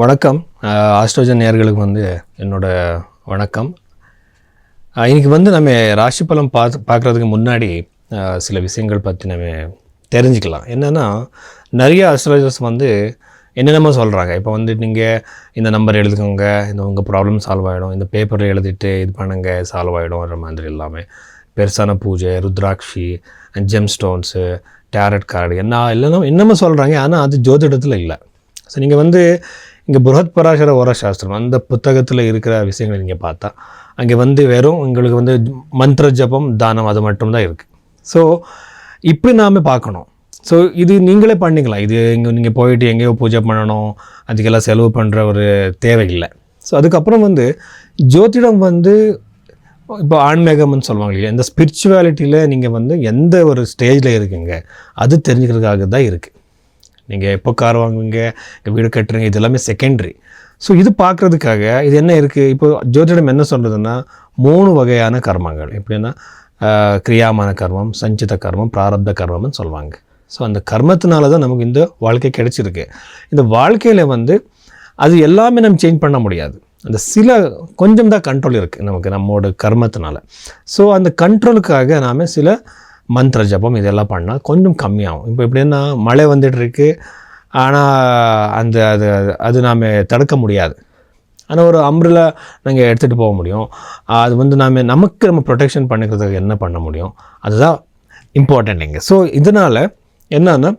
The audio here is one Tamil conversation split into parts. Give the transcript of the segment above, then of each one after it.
வணக்கம். ஆஸ்ட்ரோஜன் நேர்களுக்கு வந்து என்னோட வணக்கம். இன்றைக்கி வந்து நம்ம ராசி பலம் பார்த்து பார்க்குறதுக்கு முன்னாடி சில விஷயங்கள் பற்றி நம்ம தெரிஞ்சுக்கலாம். என்னென்னா நிறைய ஆஸ்ட்ராலஜர்ஸ் வந்து என்னென்னமோ சொல்கிறாங்க இப்போ வந்து நீங்கள் இந்த நம்பர் எழுதுக்கோங்க இந்த உங்கள் ப்ராப்ளம் சால்வ் ஆகிடும் இந்த பேப்பரில் எழுதிட்டு இது பண்ணுங்க சால்வ் ஆகிடும்ன்ற மாதிரி எல்லாமே. பெருசான பூஜை ருத்ராட்சி ஜெம் ஸ்டோன்ஸு டேரட் கார்டு என்ன இல்லைன்னா என்னமோ சொல்கிறாங்க ஆனால் அது ஜோதிடத்தில் இல்லை. ஸோ நீங்கள் வந்து இங்கே புரஹத் பராசர ஓர சாஸ்திரம் அந்த புத்தகத்தில் இருக்கிற விஷயங்களை நீங்கள் பார்த்தா அங்கே வந்து வெறும் எங்களுக்கு வந்து மந்திர ஜபம் தானம் அது மட்டும்தான் இருக்குது ஸோ இப்படி நாம் பார்க்கணும். ஸோ இது நீங்களே பண்ணிக்கலாம். இது இங்கே நீங்கள் போயிட்டு எங்கேயோ பூஜை பண்ணணும் அதுக்கெல்லாம் செலவு பண்ணுற ஒரு தேவையில்லை. ஸோ அதுக்கப்புறம் வந்து ஜோதிடம் வந்து இப்போ ஆன்மீகம்னு சொல்லுவாங்க இல்லையா இந்த ஸ்பிரிச்சுவாலிட்டியில் நீங்கள் வந்து எந்த ஒரு ஸ்டேஜில் இருக்கீங்க அது தெரிஞ்சுக்கிறதுக்காக தான் இருக்குது நீங்கள் எப்போ கார் வாங்குவீங்க? இங்கே வீடு கட்டுறீங்க இது எல்லாமே செகண்டரி ஸோ இது பார்க்குறதுக்காக இது என்ன இருக்குது இப்போ ஜோதிடம் என்ன சொல்கிறதுன்னா மூணு வகையான கர்மங்கள். எப்படின்னா கிரியாமான கர்மம் சஞ்சித கர்மம் பிராரப்த கர்மம்னு சொல்லுவாங்க ஸோ அந்த கர்மத்தினால தான் நமக்கு இந்த வாழ்க்கை கிடைச்சிருக்கு. இந்த வாழ்க்கையில் வந்து அது எல்லாமே நம்ம சேஞ்ச் பண்ண முடியாது. அந்த சில கொஞ்சம் தான் கண்ட்ரோல் இருக்குது நமக்கு நம்மளோட கர்மத்தினால. ஸோ அந்த கண்ட்ரோலுக்காக நாம் சில மந்திர ஜபம் இதெல்லாம் பண்ணால் கொஞ்சம் கம்மியாகும். இப்போ எப்படின்னா மழை வந்துட்டு இருக்கு ஆனால் அந்த அது அது- நாம் தடுக்க முடியாது. ஆனால் ஒரு அம்ரில் நாங்கள் எடுத்துகிட்டு போக முடியும். அது வந்து நாம் நமக்கு நம்ம ப்ரொடெக்ஷன் பண்ணிக்கிறதுக்கு என்ன பண்ண முடியும்? அதுதான் இம்பார்ட்டண்ட் இங்கே. ஸோ இதனால் என்னன்னா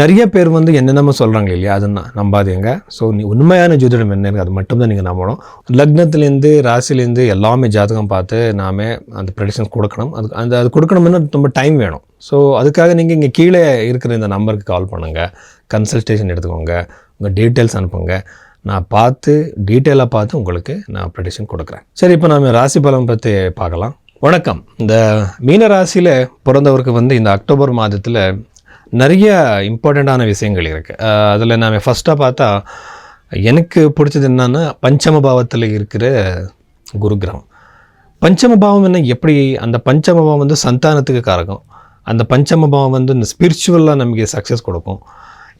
நிறைய பேர் வந்து என்னென்னமோ சொல்கிறாங்க இல்லையா? அது நம்பாதீங்க. ஸோ நீ உண்மையான ஜோதிடம் என்ன அது மட்டும்தான் நீங்கள் நம்பணும். லக்னத்துலேருந்து ராசிலேருந்து எல்லாமே ஜாதகம் பார்த்து நாமே அந்த ப்ரெடிஷன்ஸ் கொடுக்கணும். அது அந்த அது கொடுக்கணும்னா ரொம்ப டைம் வேணும். ஸோ அதுக்காக நீங்கள் இங்கே கீழே இருக்கிற இந்த நம்பருக்கு கால் பண்ணுங்கள் கன்சல்டேஷன் எடுத்துக்கோங்க. உங்கள் டீட்டெயில்ஸ் அனுப்புங்க. நான் பார்த்து டீட்டெயிலாக பார்த்து உங்களுக்கு நான் ப்ரெடிஷன் கொடுக்குறேன். சரி இப்போ நம்ம ராசி பலம் பற்றி பார்க்கலாம். வணக்கம். இந்த மீன ராசியில் பிறந்தவருக்கு வந்து இந்த அக்டோபர் மாதத்தில் நிறைய இம்பார்ட்டண்ட்டான விஷயங்கள் இருக்குது அதில் நாம் ஃபஸ்ட்டாக பார்த்தா எனக்கு பிடிச்சது என்னன்னா பஞ்சம பாவத்தில் இருக்கிற குரு கிரகம் பஞ்சம பாவம் என்ன எப்படி அந்த பஞ்சம பாவம் வந்து சந்தானத்துக்கு காரகம். அந்த பஞ்சம பாவம் வந்து இந்த ஸ்பிரிச்சுவலாக நமக்கு சக்ஸஸ் கொடுக்கும்.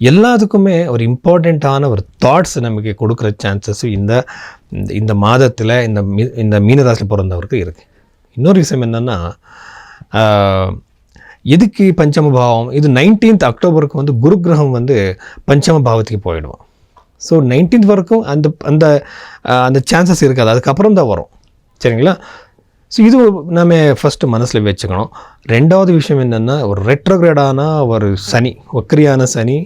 எல்லாத்துக்குமே ஒரு இம்பார்ட்டண்ட்டான ஒரு தாட்ஸ் நமக்கு கொடுக்குற சான்சஸ் இந்த இந்த- இந்த மாதத்தில் இந்த மீ இந்த மீனராசியில் பிறந்தவருக்கு இருக்குது இன்னொரு விஷயம் என்னென்னா எதுக்கு பஞ்சம பாவம் இது நைன்டீன்த் அக்டோபருக்கு வந்து குரு கிரகம் வந்து பஞ்சம பாவத்துக்கு போயிடுவோம் ஸோ நைன்டீன்த் வரைக்கும் அந்த அந்த அந்த சான்சஸ் இருக்காது. அதுக்கப்புறம் தான் வரும். சரிங்களா? ஸோ இது நம்ம ஃபஸ்ட்டு மனசில் வச்சுக்கணும். ரெண்டாவது விஷயம் என்னென்னா ஒரு ரெட்ரோகிரேடான ஒரு சனி ஒக்கரியான சனி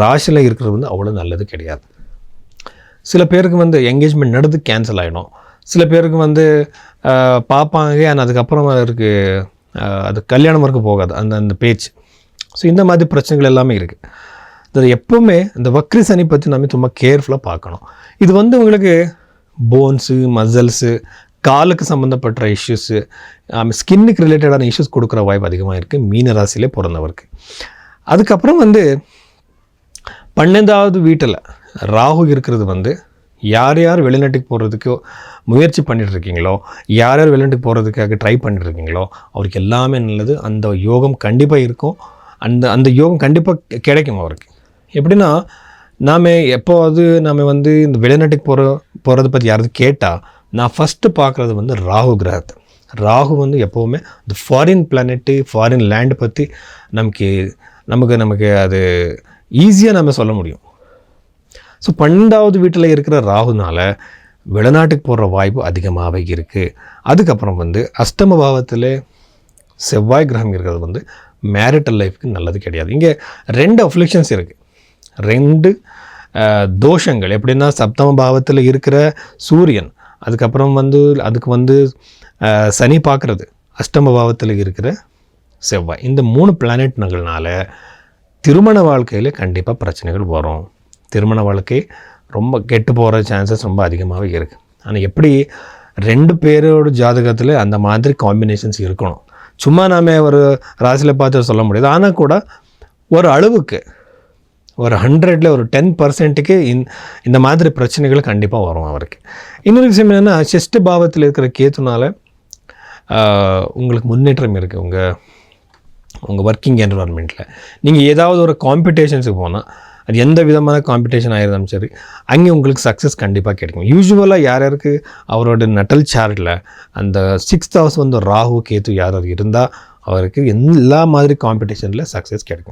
ராசியில் இருக்கிறது வந்து அவ்வளோ நல்லது கிடையாது. சில பேருக்கு வந்து என்கேஜ்மெண்ட் நடந்து கேன்சல் ஆகிடும் சில பேருக்கு வந்து பார்ப்பாங்க ஆனால் அதுக்கப்புறம் அவருக்கு அது கல்யாணம் வரைக்கும் போகாது. அந்த அந்த பேச்சு. ஸோ இந்த மாதிரி பிரச்சனைகள் எல்லாமே இருக்குது இது எப்போவுமே இந்த வக்ரி சனி பற்றி நம்ம ரொம்ப கேர்ஃபுல்லாக பார்க்கணும். இது வந்து உங்களுக்கு போன்ஸு மசில்ஸு காலுக்கு சம்மந்தப்பட்ட இஷ்யூஸு ஸ்கின்னுக்கு ரிலேட்டடான இஷ்யூஸ் கொடுக்குற வாய்ப்பு அதிகமாக இருக்குது மீன ராசியிலே பிறந்தவருக்கு. அதுக்கப்புறம் வந்து பன்னெண்டாவது வீட்டில் ராகு இருக்கிறது வந்து யார் யார் வெளிநாட்டுக்கு போகிறதுக்கு முயற்சி பண்ணிட்டு இருக்கீங்களோ யார் யார் வெளிநாட்டுக்கு போகிறதுக்காக ட்ரை பண்ணிட்டு இருக்கீங்களோ அவருக்கு எல்லாமே நல்லது. அந்த யோகம் கண்டிப்பாக இருக்கும். அந்த அந்த யோகம் கண்டிப்பாக கிடைக்கும் அவருக்கு. எப்படின்னா நாம் எப்போது நாம் வந்து இந்த வெளிநாட்டுக்கு போகிற போகிறத பற்றி யாராவது கேட்டால் நான் ஃபஸ்ட்டு பார்க்குறது வந்து ராகு கிரகத்தை. ராகு வந்து எப்போவுமே இந்த ஃபாரின் பிளானெட்டு ஃபாரின் லேண்ட் பற்றி நமக்கு நமக்கு நமக்கு அது ஈஸியாக நம்ம சொல்ல முடியும். ஸோ பன்னெண்டாவது வீட்டில் இருக்கிற ராகுனால் வெளிநாட்டுக்கு போகிற வாய்ப்பு அதிகமாகவே இருக்குது அதுக்கப்புறம் வந்து அஷ்டம பாவத்தில் செவ்வாய் கிரகம் இருக்கிறது வந்து மேரிட்டல் லைஃப்க்கு நல்லது கிடையாது. இங்கே ரெண்டு அஃப்ளிக்ஷன்ஸ் இருக்குது ரெண்டு தோஷங்கள். எப்படின்னா சப்தம பாவத்தில் இருக்கிற சூரியன் அதுக்கப்புறம் வந்து அதுக்கு வந்து சனி பார்க்குறது அஷ்டம பாவத்தில் இருக்கிற செவ்வாய். இந்த மூணு பிளானெட்னங்கள்னால திருமண வாழ்க்கையில் கண்டிப்பாக பிரச்சனைகள் வரும். திருமண வாழ்க்கை ரொம்ப கெட்டு போகிற சான்சஸ் ரொம்ப அதிகமாகவே இருக்குது ஆனால் எப்படி ரெண்டு பேரோட ஜாதகத்தில் அந்த மாதிரி காம்பினேஷன்ஸ் இருக்கணும்? சும்மா நாம் ஒரு ராசியில் பார்த்து சொல்ல முடியாது. ஆனால் கூட ஒரு அளவுக்கு ஒரு ஹண்ட்ரடில் ஒரு டென் பர்சன்ட்டுக்கு இந் இந்த மாதிரி பிரச்சனைகள் கண்டிப்பாக வரும் அவருக்கு. இன்னொரு விஷயம் என்னென்னா செஸ்ட் பாவத்தில் இருக்கிற கேத்துனால உங்களுக்கு முன்னேற்றம் இருக்குது உங்கள் உங்கள் ஒர்க்கிங் என்வரான்மெண்ட்டில் நீங்கள் ஏதாவது ஒரு காம்படிஷன்ஸுக்கு போனால் அது எந்த விதமான காம்படிஷன் ஆயிருந்தாலும் சரி அங்கே உங்களுக்கு சக்ஸஸ் கண்டிப்பாக கிடைக்கும். யூஸ்வலாக யார் யாருக்கு? அவரோட நட்டல் சார்ட்டில் அந்த சிக்ஸ்த் ஹவுஸ் வந்து ராகு கேத்து யார் இருந்தால் அவருக்கு எல்லா மாதிரி காம்படிஷனில் சக்ஸஸ் கிடைக்கும்.